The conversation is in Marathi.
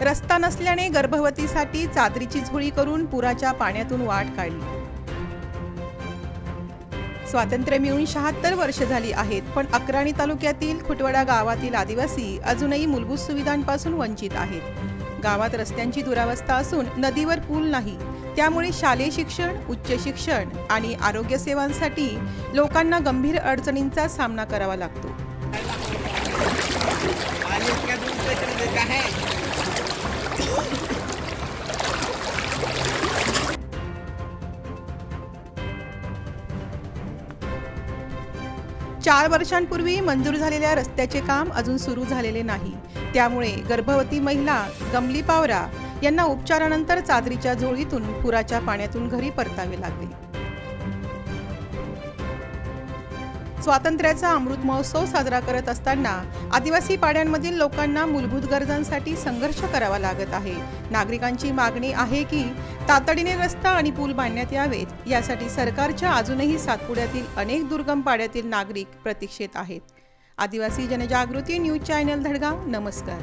रस्ता नसल्याने गर्भवतीसाठी चादरीची झोळी करून पुराच्या पाण्यातून वाट काढली. स्वातंत्र्य मिळून शहात्तर वर्ष झाली आहेत पण अक्राणी तालुक्यातील खुटवडा गावातील आदिवासी अजूनही मूलभूत सुविधांपासून वंचित आहेत. गावात रस्त्यांची दुरावस्था असून नदीवर पूल नाही. त्यामुळे शालेय शिक्षण उच्च शिक्षण आणि आरोग्य सेवांसाठी लोकांना गंभीर अडचणींचा सामना करावा लागतो. चार वर्षांपूर्वी मंजूर झालेल्या रस्त्याचे काम अजून सुरू झालेले नाही. त्यामुळे गर्भवती महिला गमली पावरा यांना उपचारानंतर चादरीच्या झोळीतून पुराच्या पाण्यातून घरी परतावे लागले. स्वातंत्र्याचा अमृत महोत्सव साजरा करत असताना आदिवासी पाड्यांमधील लोकांना मूलभूत गरजांसाठी संघर्ष करावा लागत आहे. नागरिकांची मागणी आहे की तातडीने रस्ता आणि पूल बांधण्यात यावेत. यासाठी सरकारच्या अजूनही सातपुड्यातील अनेक दुर्गम पाड्यातील नागरिक प्रतीक्षेत आहेत. आदिवासी जनजागृती न्यूज चॅनल धडगाव नमस्कार.